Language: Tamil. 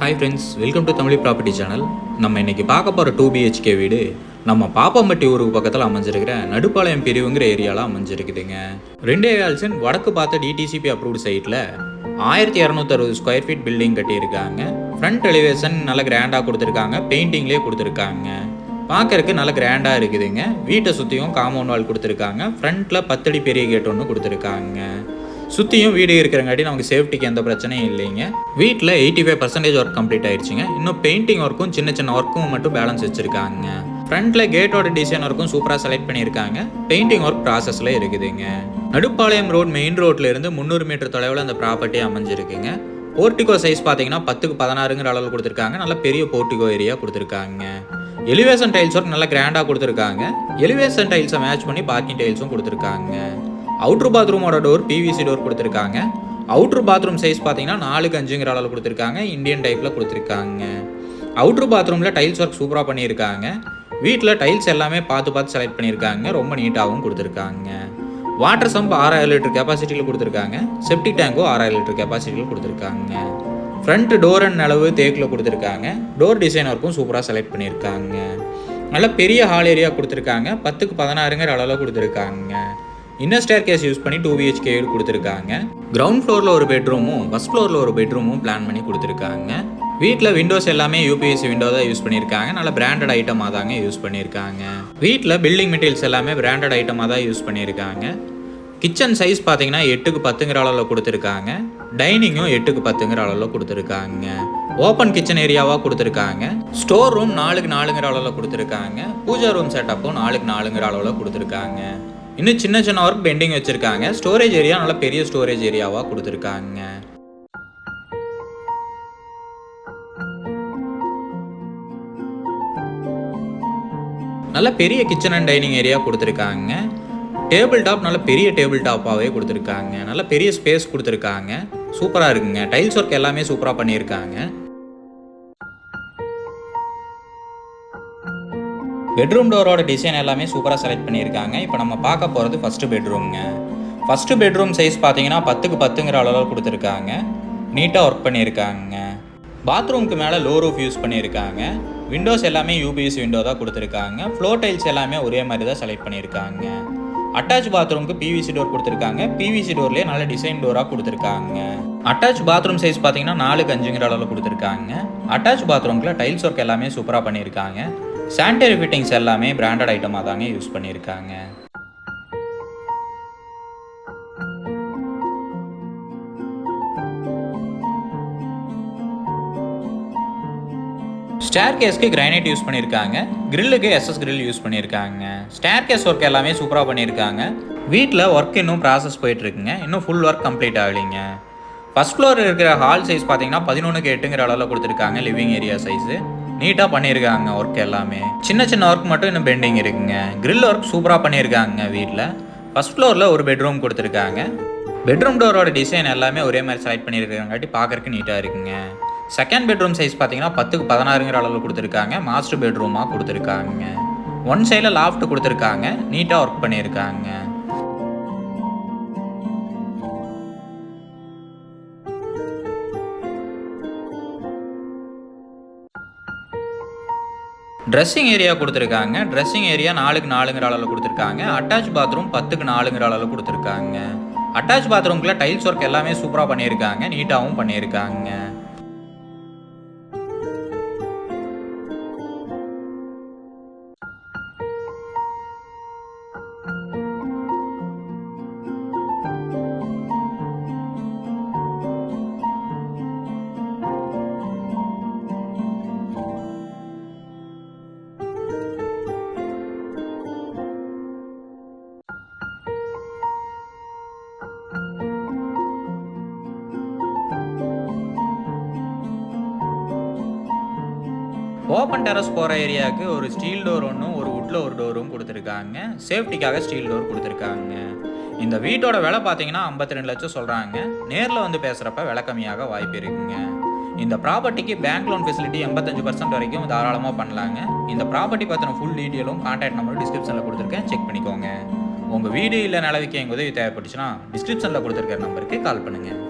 Hi friends welcome to Tamil property channel நம்ம இன்னைக்கு பார்க்க போகிற டூ பிஹெச்கே வீடு நம்ம பாப்பம்பட்டி ஊருக்கு பக்கத்தில் அமைஞ்சிருக்கிற நடுப்பாளையம் பிரிவுங்கிற ஏரியாவில் அமைஞ்சிருக்குதுங்க. ரெண்டே கால்சன் வடக்கு பார்த்த டிடிசிபி அப்ரூவ்டு சைட்டில் ஆயிரத்தி இரநூத்தறுபது ஸ்கொயர் ஃபீட் பில்டிங் கட்டியிருக்காங்க. ஃப்ரண்ட் எலிவேஷன் நல்ல கிராண்டாக கொடுத்துருக்காங்க பெயிண்டிங்லேயே கொடுத்துருக்காங்க. பார்க்கறக்கு நல்ல கிராண்டாக இருக்குதுங்க. வீட்டை சுற்றியும் காம்பவுண்ட் வால் கொடுத்துருக்காங்க. ஃப்ரண்ட்டில் பத்தடி பெரிய கேட் ஒன்று கொடுத்துருக்காங்க. சுற்றியும் வீடு இருக்கிறங்காட்டி நமக்கு சேஃப்டிக்கு எந்த பிரச்சனையும் இல்லைங்க. வீட்டில் eighty five percentage work complete ஆயிடுச்சுங்க. இன்னும் பெயிண்டிங் ஒர்க்கும் சின்ன சின்ன ஒர்க்கும் மட்டும் பேலன்ஸ் வச்சுருக்காங்க. ஃப்ரண்ட்டில் கேட்டோட டிசைன் ஒர்க்கும் சூப்பராக செலக்ட் பண்ணியிருக்காங்க. பெயிண்டிங் ஒர்க் ப்ராசஸில் இருக்குதுங்க. நடுப்பாளையம் ரோட் மெயின் ரோட்ல இருந்து முந்நூறு மீட்டர் தொலைவில் அந்த ப்ராப்பர்ட்டி அமைஞ்சிருக்குங்க. போர்ட்டிகோ சைஸ் பார்த்தீங்கன்னா பத்துக்கு பதினாறுங்கிற அளவில் கொடுத்துருக்காங்க. நல்ல பெரிய போர்ட்டிகோ ஏரியா கொடுத்துருக்காங்க. எலிவேஷன் டைல்ஸ் ஒர்க் நல்லா கிராண்டாக கொடுத்துருக்காங்க. எலிவேஷன் டைல்ஸை மேட்ச் பண்ணி பார்க்கிங் டைல்ஸும் கொடுத்துருக்காங்க. அவுட்ரு பாத்ரூமோட டோர் பிவிசி டோர் கொடுத்துருக்காங்க. அவுட்ரு பாத்ரூம் சைஸ் பார்த்தீங்கன்னா நாலுக்கு அஞ்சுங்கிற அளவில் கொடுத்துருக்காங்க. இந்தியன் டைப்பில் கொடுத்துருக்காங்க. அவுட்ரு பாத்ரூமில் டைல்ஸ் ஒர்க் சூப்பராக பண்ணியிருக்காங்க. வீட்டில் டைல்ஸ் எல்லாமே பார்த்து பார்த்து செலக்ட் பண்ணியிருக்காங்க. ரொம்ப நீட்டாகவும் கொடுத்துருக்காங்க. வாட்டர் சம்ப் ஆறாயிரம் லிட்டர் கெப்பாசிட்டியில் கொடுத்துருக்காங்க. செப்டிக் டேங்கும் ஆறாயிரம் லிட்டர் கெப்பாசிட்டியில் கொடுத்துருக்காங்க. ஃப்ரண்ட் டோர் அண்ட் அளவு தேக்கில் கொடுத்துருக்காங்க. டோர் டிசைன் ஒர்க்கும் சூப்பராக செலக்ட் பண்ணியிருக்காங்க. நல்ல பெரிய ஹால் ஏரியா கொடுத்துருக்காங்க. பத்துக்கு பதினாறுங்கிற அளவில் கொடுத்துருக்காங்க. இன்னர் ஸ்டேர் கேஸ் யூஸ் பண்ணி டூ பிஹெச்கே கொடுத்துருக்காங்க கிரவுண்ட் ஃப்ளோரில் ஒரு பெட்ரூமும் ஃபஸ்ட் ஃப்ளோரில் ஒரு பெட்ரூமும் பிளான் பண்ணி கொடுத்துருக்காங்க. வீட்டில் விண்டோஸ் எல்லாமே யூபிஎஸ்சி விண்டோ தான் யூஸ் பண்ணியிருக்காங்க நல்ல பிராண்டட் ஐட்டமாக தாங்க யூஸ் பண்ணியிருக்காங்க வீட்டில் பில்டிங் மெட்டீரியல்ஸ் எல்லாமே பிராண்டட் ஐட்டமாக தான் யூஸ் பண்ணியிருக்காங்க கிச்சன் சைஸ் பார்த்தீங்கன்னா எட்டுக்கு பத்துங்கிற அளவில் கொடுத்துருக்காங்க. டைனிங்கும் எட்டுக்கு பத்துங்கிற அளவில் கொடுத்துருக்காங்க. ஓப்பன் கிச்சன் ஏரியாவாக கொடுத்துருக்காங்க. ஸ்டோர் ரூம் நாலுக்கு நாலுங்கிற அளவில் கொடுத்துருக்காங்க. பூஜா ரூம் செட்டப்பும் நாலுக்கு நாலுங்கிற அளவில் கொடுத்துருக்காங்க. இன்னும் சின்ன சின்ன ஒர்க் பெண்டிங் வச்சுருக்காங்க. ஸ்டோரேஜ் ஏரியா நல்ல பெரிய ஸ்டோரேஜ் ஏரியாவாக கொடுத்துருக்காங்க. நல்ல பெரிய கிச்சன் அண்ட் டைனிங் ஏரியா கொடுத்துருக்காங்க. டேபிள் டாப் நல்ல பெரிய டேபிள் டாப்பாகவே கொடுத்துருக்காங்க. நல்ல பெரிய ஸ்பேஸ் கொடுத்துருக்காங்க. சூப்பராக இருக்குங்க. டைல்ஸ் ஒர்க் எல்லாமே சூப்பராக பண்ணியிருக்காங்க. பெட்ரூம் டோரோட டிசைன் எல்லாமே சூப்பராக செலக்ட் பண்ணியிருக்காங்க. இப்போ நம்ம பார்க்க போகிறது ஃபஸ்ட்டு பெட்ரூம்ங்க ஃபஸ்ட்டு பெட்ரூம் சைஸ் பார்த்தீங்கன்னா பத்துக்கு பத்துங்கிற அளவில் கொடுத்துருக்காங்க. நீட்டாக ஒர்க் பண்ணியிருக்காங்க. பாத்ரூம்க்கு மேலே லோ ரூஃப் யூஸ் பண்ணியிருக்காங்க. விண்டோஸ் எல்லாமே யூபிஎஸ் விண்டோ தான் கொடுத்துருக்காங்க. ஃப்ளோர் டைல்ஸ் எல்லாமே ஒரே மாதிரி தான் செலக்ட் பண்ணியிருக்காங்க. அட்டாச் பாத்ரூம்க்கு பிவிசி டோர் கொடுத்துருக்காங்க. பிவிசி டோர்லேயே நல்ல டிசைன் டோராக கொடுத்துருக்காங்க. அட்டாச் பாத்ரூம் சைஸ் பார்த்தீங்கன்னா நாலுக்கு அஞ்சுங்கிற அளவில் கொடுத்துருக்காங்க. அட்டாச் பாத்ரூம்க்குள்ள டைல்ஸ் ஒர்க் எல்லாமே சூப்பராக பண்ணியிருக்காங்க. சானிடரி ஃபிட்டிங்ஸ் எல்லாமே பிராண்டட் ஐட்டமாக தாங்க யூஸ் பண்ணியிருக்காங்க. ஸ்டேர் கேஸ்க்கு கிரைனைட் யூஸ் பண்ணியிருக்காங்க கிரில்லுக்கு எஸ்எஸ் கிரில் யூஸ் பண்ணியிருக்காங்க. ஸ்டேர் கேஸ் ஒர்க் எல்லாமே சூப்பராக பண்ணியிருக்காங்க. வீட்டில் ஒர்க் இன்னும் ப்ராசஸ் போயிட்டுருக்குங்க. இன்னும் ஃபுல் ஒர்க் கம்ப்ளீட் ஆகலைங்க. ஃபஸ்ட் ஃப்ளோர் இருக்கிற ஹால் சைஸ் பார்த்தீங்கன்னா பதினொன்றுக்கு எட்டுங்கிற அளவில் கொடுத்துருக்காங்க லிவிங் ஏரியா சைஸு நீட்டாக பண்ணியிருக்காங்க ஒர்க் எல்லாமே. சின்ன சின்ன ஒர்க் மட்டும் இன்னும் பெண்டிங் இருக்குங்க. கிரில் ஒர்க் சூப்பராக பண்ணியிருக்காங்க வீட்டில் ஃபஸ்ட் ஃப்ளோரில் ஒரு பெட்ரூம் கொடுத்துருக்காங்க. பெட்ரூம் டோரோட டிசைன் எல்லாமே ஒரே மாதிரி செலக்ட் பண்ணியிருக்காங்காட்டி பார்க்கறக்கு நீட்டாக இருக்குங்க. செகண்ட் பெட்ரூம் சைஸ் பார்த்தீங்கன்னா பத்துக்கு பதினாறுங்கிற அளவில் கொடுத்துருக்காங்க. மாஸ்டர் பெட்ரூமாக கொடுத்துருக்காங்க. ஒன் சைடில் லாஃப்ட் கொடுத்துருக்காங்க. நீட்டாக ஒர்க் பண்ணியிருக்காங்க. ட்ரெஸ்ஸிங் ஏரியா கொடுத்துருக்காங்க. ட்ரெஸ்ஸிங் ஏரியா நாலுக்கு நாலுங்கிற அளவில் கொடுத்துருக்காங்க. அட்டாச் பாத்ரூம் பத்துக்கு நாலுங்கிற அளவில் கொடுத்துருக்காங்க. அட்டாச் பாத்ரூம்குள்ளே டைல்ஸ் ஒர்க் எல்லாமே சூப்பராக பண்ணியிருக்காங்க. நீட்டாகவும் பண்ணியிருக்காங்க. ஓப்பன் டெரஸ் போகிற ஏரியாவுக்கு ஒரு ஸ்டீல் டோர் ஒன்றும் ஒரு வுட்டில் ஒரு டோரும் கொடுத்துருக்காங்க. சேஃப்டிக்காக ஸ்டீல் டோர் கொடுத்துருக்காங்க. இந்த வீட்டோட விலை பார்த்தீங்கன்னா ஐம்பத்தி ரெண்டு லட்சம் சொல்கிறாங்க நேரில் வந்து பேசுகிறப்ப விலை கம்மியாக வாய்ப்பு இருக்குங்க. இந்த ப்ராப்பர்ட்டிக்கு பேங்க் லோன் ஃபெசிலிட்டி எண்பத்தஞ்சு பர்சன்ட் வரைக்கும் தாராளமாக பண்ணலாங்க. இந்த ப்ராப்பர்ட்டி பற்றின ஃபுல் டீட்டெயிலும் கான்டாக்ட் நம்பரும் டிஸ்கிரிப்ஷனில் கொடுத்துருக்கேன். செக் பண்ணிக்கோங்க. உங்கள் வீடு இல்லை நிலவிக்கு எங்கள் உதவி தேவைப்பட்டுச்சுன்னா டிஸ்கிரிப்ஷனில் கொடுத்துருக்க நம்பருக்கு கால் பண்ணுங்கள்